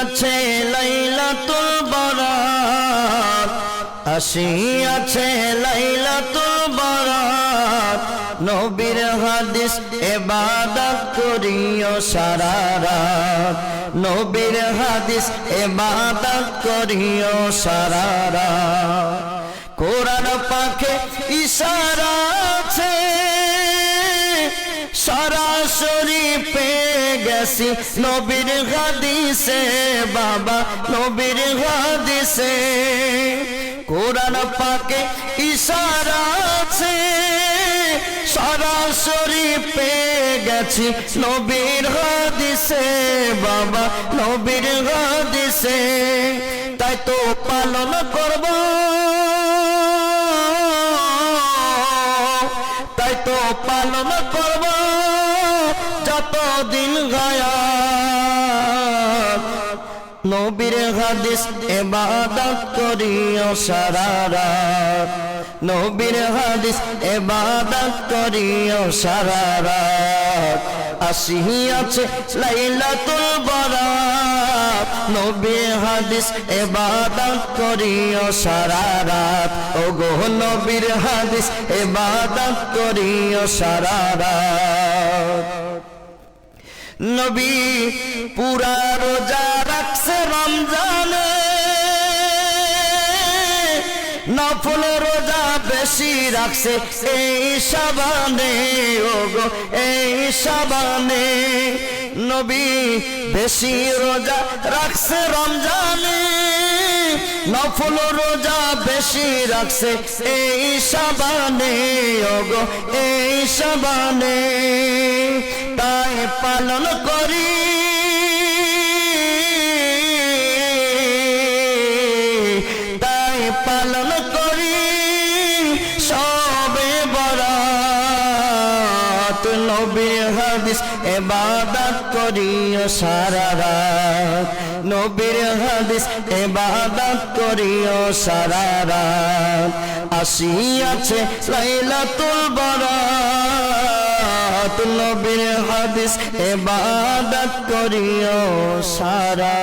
আসিয়াছে লাইলাতুল বরাত আসিয়াছে লাইলাতুল বরাত নবীর হাদিস এবাদত করিও সারা রাত। নবীর হাদিস এবাদত করিও সারা রাত। কোরআন পাখে ইশারা আছে। সরাসরি পেয়ে গেছি নবীর হাদিসে, বাবা নবীর হাদিসে। কোরআন পাকে ইশারা আছে, সরাসরি পেয়ে গেছি নবীর হাদিসে, বাবা নবীর হাদিসে। তাই তো পালন করব। তাই তো পালন করব। যতদিন গায়া। নবীর হাদিস এবাদত করিও সারা রাত। নবীর হাদিস এবাদত করিও সারা রাত। আসিয়াছে লাইলাতুল বরাত। নবীর হাদিস এবাদত করিও সারা রাত। ও গো নবীর হাদিস এবাদত করিও সারা রাত। নবী পুরা রোজা রাখছে রমজানে। নফল রোজা বেশি রাখছে এই সাবানে ও গো এই সাবানে। নবী বেশি রোজা রাখছে রমজানে, নফল রোজা বেশি রাখছে এই সাবানে ও গো এই সাবানে। পালন করি। তাই পালন করি। সবে বরাত নবীর হাদিস এবাদত করিও সারা রাত। নবীর হাদিস এবাদত করিও সারা রাত। আসিয়াছে লাইলাতুল বরাত। হাদিস এবাদত করিও সারা